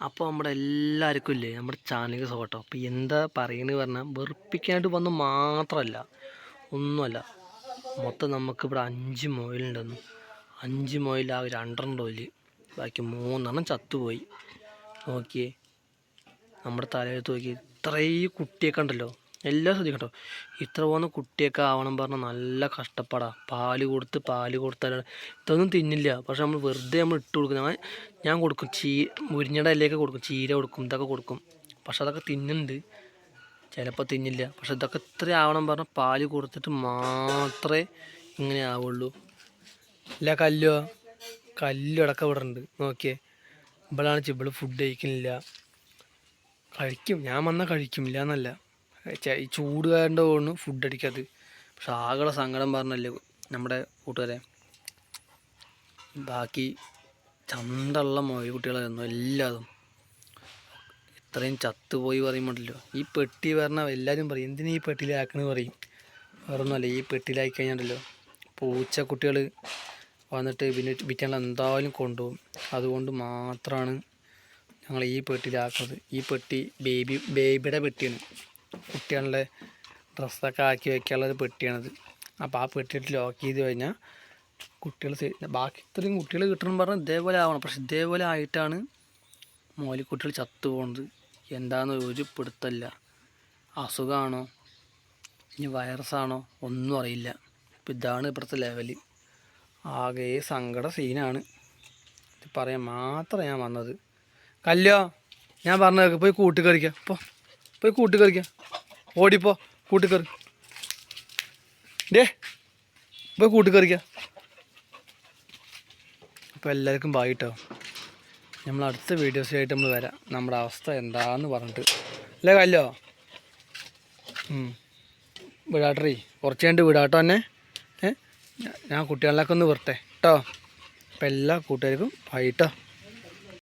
അപ്പോൾ നമ്മുടെ എല്ലാവർക്കും ഇല്ലേ നമ്മുടെ ചാനലിൽ സോട്ടോ അപ്പോൾ എന്താ പറയുന്നത് പറഞ്ഞാൽ വെറുപ്പിക്കാനായിട്ട് വന്ന് മാത്രമല്ല ഒന്നുമല്ല. മൊത്തം നമുക്കിവിടെ അഞ്ച് മൊയിലുണ്ടെന്ന്. അഞ്ച് മൊയിൽ ആ രണ്ടെണ്ണം ഒൽ ബാക്കി മൂന്നെണ്ണം ചത്തുപോയി. നോക്കിയേ നമ്മുടെ തലയിൽ നോക്കി ഇത്രയും കുട്ടിയൊക്കെ ഉണ്ടല്ലോ. എല്ലാം ശ്രദ്ധിക്കട്ടോ ഇത്ര പോകുന്ന കുട്ടിയൊക്കെ ആവണം പറഞ്ഞാൽ നല്ല കഷ്ടപ്പാടാ. പാൽ കൊടുത്ത് പാൽ കൊടുത്താലാണ് ഇതൊന്നും തിന്നില്ല. പക്ഷെ നമ്മൾ വെറുതെ നമ്മൾ ഇട്ട് കൊടുക്കും. ഞാൻ ഞാൻ കൊടുക്കും. ചീ മുരിഞ്ഞയുടെ ഇലയൊക്കെ കൊടുക്കും. ചീര കൊടുക്കും. ഇതൊക്കെ കൊടുക്കും. പക്ഷെ അതൊക്കെ തിന്നുന്നുണ്ട്. ചിലപ്പോൾ തിന്നില്ല. പക്ഷെ ഇതൊക്കെ ഇത്ര ആവണം പറഞ്ഞാൽ പാൽ കൊടുത്തിട്ട് മാത്രമേ ഇങ്ങനെ ആവുള്ളൂ. ഇല്ല കല്ലോ കല്ലും അടക്കം ഇവിടെ ഉണ്ട്. നോക്കിയേ. ഇവളാണ് ചിബിൾ ഫുഡ് കഴിക്കുന്നില്ല. കഴിക്കും. ഞാൻ വന്നാൽ കഴിക്കും ഇല്ല എന്നല്ല. ഈ ചൂട് കാരണം തോന്നുന്നു ഫുഡ് അടിക്കാത്തത്. പക്ഷെ ആകെ സങ്കടം പറഞ്ഞല്ലേ നമ്മുടെ കൂട്ടുകാരെ. ബാക്കി ചന്തള്ള മൊഴി കുട്ടികളായിരുന്നു എല്ലാതും. ഇത്രയും ചത്തുപോയി പറയുമ്പോണ്ടല്ലോ ഈ പെട്ടി പറഞ്ഞ എല്ലാവരും പറയും എന്തിനാ ഈ പെട്ടിയിലാക്കണ പറയും. വേറൊന്നുമല്ല ഈ പെട്ടിയിലാക്കി കഴിഞ്ഞാണ്ടല്ലോ. പൂച്ച കുട്ടികൾ വന്നിട്ട് പിന്നെ വിറ്റാണ്ട് എന്തായാലും കൊണ്ടുപോകും. അതുകൊണ്ട് മാത്രമാണ് ഞങ്ങൾ ഈ പെട്ടിയിലാക്കുന്നത് ഈ പെട്ടി ബേബി ബേബിയുടെ പെട്ടിയാണ്. കുട്ടികളുടെ ഡ്രസ്സൊക്കെ ആക്കി വയ്ക്കാനുള്ളൊരു പെട്ടിയാണിത്. അപ്പോൾ ആ പെട്ടിയിട്ട് ലോക്ക് ചെയ്ത് കഴിഞ്ഞാൽ കുട്ടികൾ ബാക്കി ഇത്രയും കുട്ടികൾ കിട്ടണം പറഞ്ഞാൽ ഇതേപോലെ ആവണം. പക്ഷെ ഇതേപോലെ ആയിട്ടാണ് മോലിക്കുട്ടികൾ ചത്തു പോകുന്നത് എന്താണെന്ന് ഒരു പിടുത്തല്ല. അസുഖമാണോ ഇനി വൈറസാണോ? ഒന്നും അറിയില്ല. ഇപ്പം ഇതാണ് ഇപ്പോഴത്തെ ലെവൽ ആകെ സങ്കട സീനാണ്. ഇത് പറയാൻ മാത്രം ഞാൻ വന്നത്. കല്ലോ ഞാൻ പറഞ്ഞു പോയി കൂട്ടിക്കറിക്കാം പോ. പോയി കൂട്ടിക്കറിക്ക ഓടിപ്പോ കൂട്ടിക്കറി ഡേ പോയി കൂട്ടിക്കറിക്ക അപ്പോൾ എല്ലാവർക്കും ബായിട്ടോ നമ്മൾ അടുത്ത വീഡിയോസായിട്ട് നമ്മൾ വരാം. നമ്മുടെ അവസ്ഥ എന്താന്ന് പറഞ്ഞിട്ട്. അല്ലേ കല്ലോ? വിടാട്ടറി കുറച്ച് കഴിഞ്ഞിട്ട് വിടാട്ടോ തന്നെ ഞാൻ കുട്ടികളിലൊക്കെ ഒന്ന് വരട്ടെ കേട്ടോ എല്ലാ കൂട്ടുകാർക്കും ബായിട്ടോ